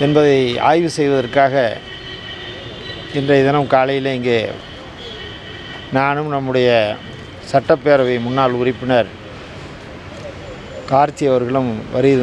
என்பதை ஆய்வு செய்வதற்காக இன்றைய தினம் காலையில் இங்கே நானும் நம்முடைய சட்டப்பேரவை முன்னாள் உறுப்பினர் கார்த்தி அவர்களும் வருகை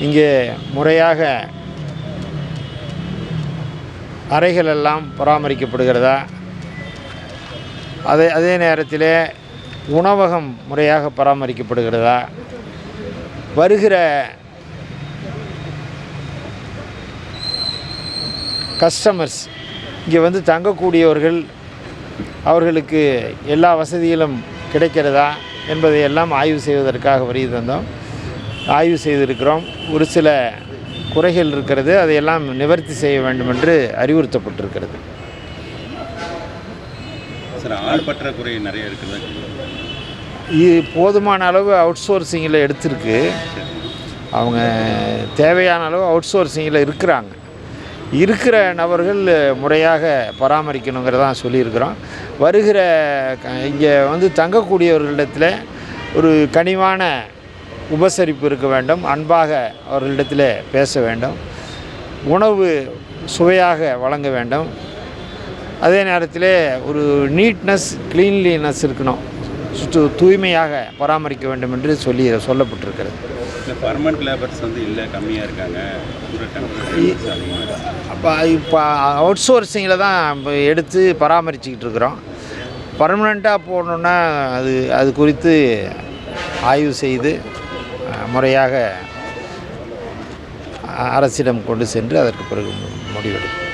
இங்கே முறையாக அறைகள் எல்லாம் பராமரிக்கப்படுகிறதா? அதே அதே நேரத்தில் உணவகம் முறையாக பராமரிக்கப்படுகிறதா? வருகிற கஸ்டமர்ஸ் இங்கே வந்து தங்கக்கூடியவர்கள் அவர்களுக்கு எல்லா வசதிகளும் கிடைக்கிறதா என்பதை எல்லாம் ஆய்வு செய்வதற்காக வருகை தந்தோம். ஆய்வு செய்திருக்கிறோம். ஒரு சில குறைகள் இருக்கிறது. அதையெல்லாம் நிவர்த்தி செய்ய வேண்டும் என்று அறிவுறுத்தப்பட்டிருக்கிறது. சார் ஆள் பற்றாக்குறை நிறைய இருக்குதா இது போதுமான அளவு அவுட் சோர்சிங்கில் எடுத்திருக்கு. அவங்க தேவையான அளவு அவுட் சோர்சிங்கில் இருக்கிறாங்க. இருக்கிற நபர்கள் முறையாக பராமரிக்கணுங்கிறதான் சொல்லியிருக்கிறோம். வருகிற இங்கே வந்து தங்கக்கூடியவர்களிடத்தில் ஒரு கனிவான உபசரிப்பு இருக்க வேண்டும். அன்பாக அவர்களிடத்தில் பேச வேண்டும். உணவு சுவையாக வழங்க வேண்டும். அதே நேரத்தில் ஒரு நீட்னஸ் க்ளீன்லினஸ் இருக்கணும். சுற்று தூய்மையாக பராமரிக்க வேண்டும் என்று சொல்லி சொல்லப்பட்டிருக்கிறது. லேபர்ஸ் வந்து இல்லை கம்மியாக இருக்காங்க. அப்போ இப்போ அவுட் சோர்சிங்கில் தான் எடுத்து பராமரிச்சுக்கிட்டு இருக்கிறோம். பர்மனெண்ட்டாக போடணுன்னா அது அது குறித்து ஆய்வு செய்து முறையாக அரசிடம் கொண்டு சென்று அதற்கு பிறகு முடிவெடுக்கும்